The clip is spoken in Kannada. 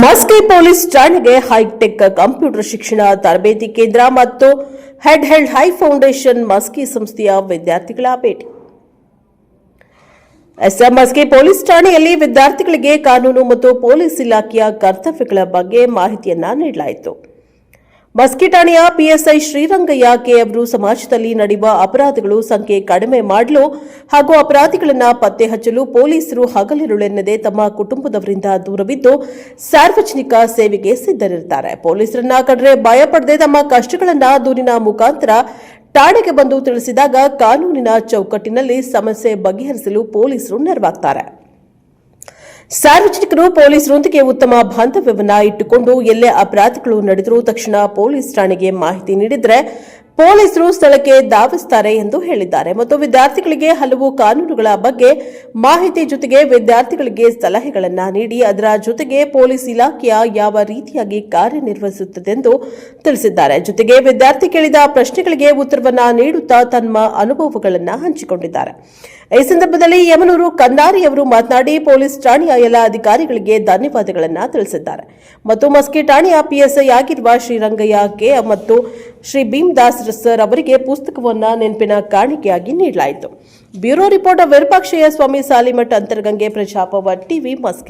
ಮಸ್ಕಿ ಪೊಲೀಸ್ ಠಾಣೆಗೆ ಹೈಟೆಕ್ ಕಂಪ್ಯೂಟರ್ ಶಿಕ್ಷಣ ತರಬೇತಿ ಕೇಂದ್ರ ಮತ್ತು head held high foundation Maski ಸಂಸ್ಥೆಯ ವಿದ್ಯಾರ್ಥಿಗಳ ಭೇಟಿ. ಎಸ್ಎಂ ಮಸ್ಕಿ ಪೊಲೀಸ್ ಠಾಣೆಯಲ್ಲಿ ವಿದ್ಯಾರ್ಥಿಗಳಿಗೆ ಕಾನೂನು ಮತ್ತು ಪೊಲೀಸ್ ಇಲಾಖೆಯ ಕರ್ತವ್ಯಗಳ ಬಗ್ಗೆ ಮಾಹಿತಿಯನ್ನು ನೀಡಲಾಯಿತು. ಮಸ್ಕಿ ಠಾಣೆಯ ಪಿಎಸ್ಐ ಶ್ರೀರಂಗಯ್ಯ ಕೆ ಅವರು ಸಮಾಜದಲ್ಲಿ ನಡೆಯುವ ಅಪರಾಧಗಳು ಸಂಖ್ಯೆ ಕಡಿಮೆ ಮಾಡಲು ಹಾಗೂ ಅಪರಾಧಿಗಳನ್ನು ಪತ್ತೆ ಹಚ್ಚಲು ಪೊಲೀಸರು ಹಗಲಿರುಳೆನ್ನದೆ ತಮ್ಮ ಕುಟುಂಬದವರಿಂದ ದೂರವಿದ್ದು ಸಾರ್ವಜನಿಕ ಸೇವೆಗೆ ಸಿದ್ಧರಿರುತ್ತಾರೆ. ಪೊಲೀಸರನ್ನ ಕಂಡ್ರೆ ಭಯಪಡದೆ ತಮ್ಮ ಕಷ್ಟಗಳನ್ನು ದೂರಿನ ಮುಖಾಂತರ ಠಾಣೆಗೆ ಬಂದು ತಿಳಿಸಿದಾಗ ಕಾನೂನಿನ ಚೌಕಟ್ಟಿನಲ್ಲಿ ಸಮಸ್ಯೆ ಬಗೆಹರಿಸಲು ಪೊಲೀಸರು ನೆರವಾಗ್ತಾರೆ. ಸಾರ್ವಜನಿಕರು ಪೊಲೀಸರೊಂದಿಗೆ ಉತ್ತಮ ಬಾಂಧವ್ಯವನ್ನ ಇಟ್ಟುಕೊಂಡು ಎಲ್ಲೇ ಅಪರಾಧಗಳು ನಡೆದರೂ ತಕ್ಷಣ ಪೊಲೀಸ್ ಠಾಣೆಗೆ ಮಾಹಿತಿ ನೀಡಿದರೆ ಪೊಲೀಸರು ಸ್ಥಳಕ್ಕೆ ಧಾವಿಸುತ್ತಾರೆ ಎಂದು ಹೇಳಿದ್ದಾರೆ. ಮತ್ತು ವಿದ್ಯಾರ್ಥಿಗಳಿಗೆ ಹಲವು ಕಾನೂನುಗಳ ಬಗ್ಗೆ ಮಾಹಿತಿ ಜೊತೆಗೆ ವಿದ್ಯಾರ್ಥಿಗಳಿಗೆ ಸಲಹೆಗಳನ್ನು ನೀಡಿ, ಅದರ ಜೊತೆಗೆ ಪೊಲೀಸ್ ಇಲಾಖೆಯ ಯಾವ ರೀತಿಯಾಗಿ ಕಾರ್ಯನಿರ್ವಹಿಸುತ್ತದೆ ಎಂದು ತಿಳಿಸಿದ್ದಾರೆ. ಜೊತೆಗೆ ವಿದ್ಯಾರ್ಥಿ ಕೇಳಿದ ಪ್ರಶ್ನೆಗಳಿಗೆ ಉತ್ತರವನ್ನು ನೀಡುತ್ತಾ ತಮ್ಮ ಅನುಭವಗಳನ್ನು ಹಂಚಿಕೊಂಡಿದ್ದಾರೆ. ಈ ಸಂದರ್ಭದಲ್ಲಿ ಯಮನೂರು ಕಂದಾರಿ ಅವರು ಮಾತನಾಡಿ, ಪೊಲೀಸ್ ಠಾಣೆಯ ಎಲ್ಲ ಅಧಿಕಾರಿಗಳಿಗೆ ಧನ್ಯವಾದಗಳನ್ನು ತಿಳಿಸಿದ್ದಾರೆ. ಮತ್ತು ಮಸ್ಕಿ ಠಾಣೆಯ ಪಿಎಸ್ಐ ಆಗಿರುವ ಶ್ರೀರಂಗಯ್ಯ ಕೆ ಮತ್ತು ಶ್ರೀ ಭೀಮ್ದಾಸ್ ಸರ್ ಅವರಿಗೆ ಪುಸ್ತಕವನ್ನ ನೆನಪಿನ ಕಾಣಿಕೆಯಾಗಿ ನೀಡಲಾಯಿತು. ಬ್ಯೂರೋ ರಿಪೋರ್ಟರ್ ವಿರೂಪಾಕ್ಷಯ್ಯ ಸ್ವಾಮಿ ಸಾಲಿಮಠ ಅಂತರ್ಗಂಗೆ ಪ್ರಜಾಪವ ಟಿವಿ ಮಸ್ಕಿ.